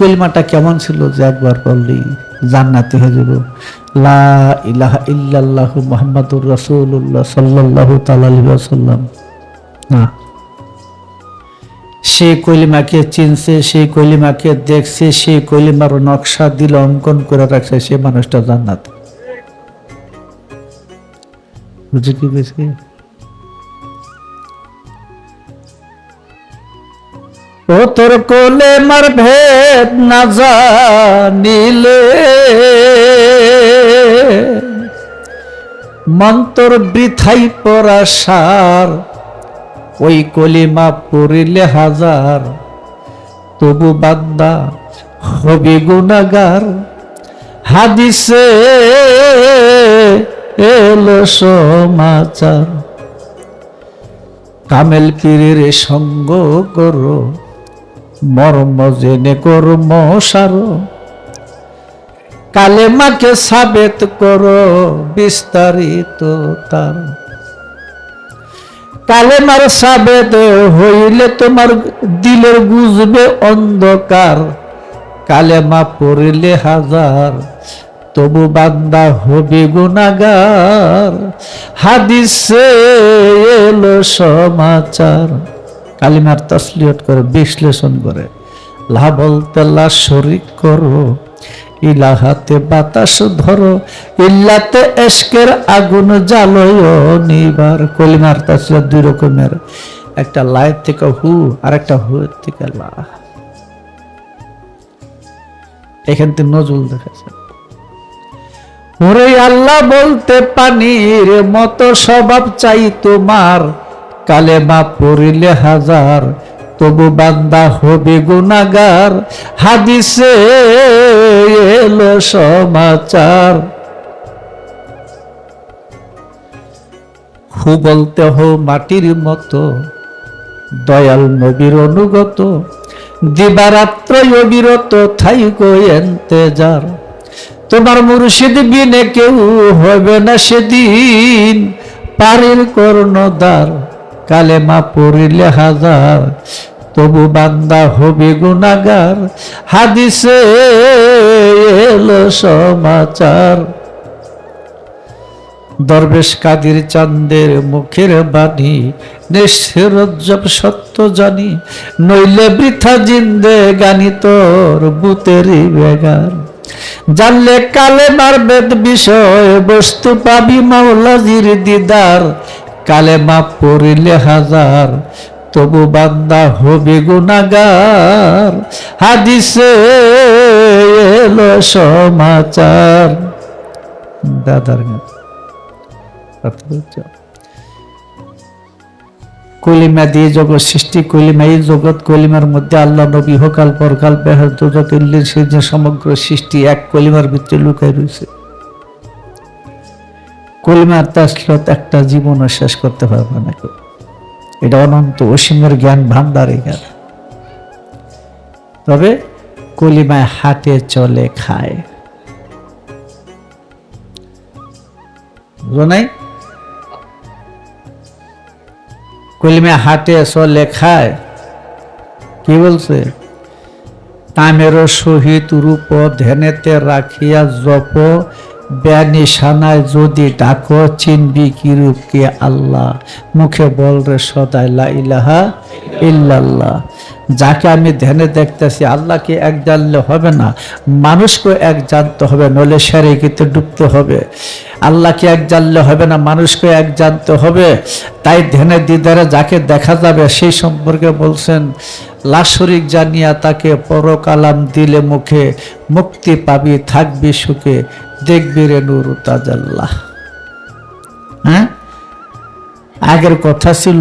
কলিমাটা কেমন ছিল যে একবার বললি, জান্নাতি হয়ে যাব। লা ইলাহা ইল্লাল্লাহু মুহাম্মাদুর রাসূলুল্লাহ সাল্লাল্লাহু তাআলা আলাইহি ওয়াসাল্লাম। না। সেই কলিমাকে চিনছে, সেই কলিমাকে দেখছে, সেই কলিমার নকশা দিল, অঙ্কন করে রাখছে সে মানুষটা জান্নাত। বুঝে কি বেশি ও তোর কোলে মার ভেদ না জানিলে। মন্তর বৃথাই পরাশার ওই কলিমা পড়িলে হাজার। তবু বান্দা হবে গুণাগার হাদিসে এলো সমাচার। কামেল পীরের সঙ্গ করো। মর্ম জেনে কর্ম সারো। কালেমাকে সাবেত করো, বিস্তারিত তার। কালেমার সাবেত হইলে তোমার দিলের বুঝবে অন্ধকার। কালেমা পড়িলে হাজার, তবু বান্দা হবে গুণাগার হাদিসে এলো সমাচার। কালিমার তসলিয়ত করে বিশ্লেষণ করে। লা বলতে লা শরিক করো, ইলাহাতে বাতাস ধরো, ইল্লাতে এশকের আগুন জ্বালয় নিবার। কলিমার তসলিয়ত দুই রকমের, একটা লায়ের থেকে হু, আর একটা হু থেকে লা। এখান থেকে নজরুল দেখাচ্ছে। ওরে আল্লাহ বলতে পানির মতো স্বভাব চাই তোমার কালেমা পড়িলে হাজার, তবু বান্দা হবে গুনাগার হাদিসে এলো সমাচার। হু বলতে হো মাটির মতো, দয়াল নবীর অনুগত। দিবারাত্র অবিরত থাই এন্তেজার তোমার মুর্শিদ বিনে কেউ হবে না সেদিন, পারের কর্ণদার কালেমা পড়িলে হাজার, তবু বান্দা হবে গুণাগার হাদিসে এলো সমাচার। দরবেশ কাদির চান্দের মুখের বাণী নিঃসরজ্জব সত্য জানি, নইলে বৃথা জিন্দে গানি তোর বুতেরই বেগার। জানলে কালে বেদ বিষয়, বস্তু পাবি মাওলাজির দিদার। কালে মা পড়িলে হাজার, তবু বান্দা হবে গুণাগার হাদিসে এলো সমাচার। দাদার কলিমা দিয়ে জগৎ সৃষ্টি, কলিমা এই জগৎ, কলিমার মধ্যে আল্লাহ, নবী হকাল পরকাল বেহার দুজক ইল্লির যে সমগ্র সৃষ্টি এক কলিমার ভিতরে লুকাই রয়েছে। কলিমার তাসলত একটা জীবনও শেষ করতে পারবে না কেউ। এটা অনন্ত অসীমের জ্ঞান ভান্ডার জ্ঞান তবে কলিমায় হাটে চলে খায়। নাই? কলিমে হাটে চলে খায়। কি বলছে? তামের সহিত রূপ ধ্যানেতে রাখিয়া জপ ব্যানিশানায় যদি ডাকো, চিনবি কি রূপকে আল্লাহ। মুখে বল রে সদাই লা ইলাহা ইল্লাল্লাহ। যাকে আমি ধ্যানে দেখতেছি, আল্লাহকে এক জানলে হবে না। মানুষকে এক জানতে হবে নলে সেরে কিন্তু ডুবতে হবে। আল্লাহকে এক জানলে হবে না মানুষকে এক জানতে হবে। তাই ধ্যানে দিদারে যাকে দেখা যাবে, সেই সম্পর্কে বলছেন, লাশরিক জানিয়া তাকে পরকালাম দিলে মুখে, মুক্তি পাবি, থাকবি সুখে। দেখবি রে নুরু তাজাল্লাহ হ্যাঁ? আগের কথা ছিল,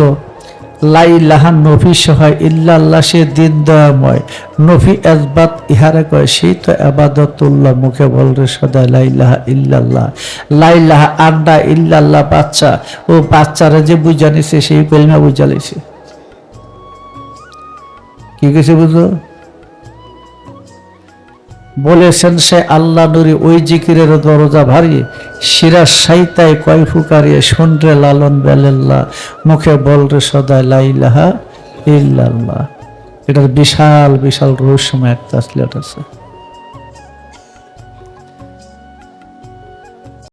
লাইলাহা নফি সহায় ইল্লাল্লাহ, সে দিন দয়াময় নফি এজবাত ইহারে কয়, সেই তো আবাদতুল্লাহ, মুখে বল রে সদা, লাইলাহা ইল্লাল্লাহ। লাইলাহা আন্ডা ইল্লাল্লাহ বাচ্চা, ও বাচ্চারা যে বুঝানিছে সেই কলিমা বুঝালিছে কি কিছু বুঝো বলেছেন সে আল্লাহ নুরি ওই জিকিরের দরজা ভারী শিরা সাইতায় কয় ফুকারিয়ে, শুনরে লালন বেলেল্লা, মুখে বলরে সদায় লাইলাহা ইল্লাল্লাহ। এটার বিশাল বিশাল রহস্যময় একটা আসলে আছে।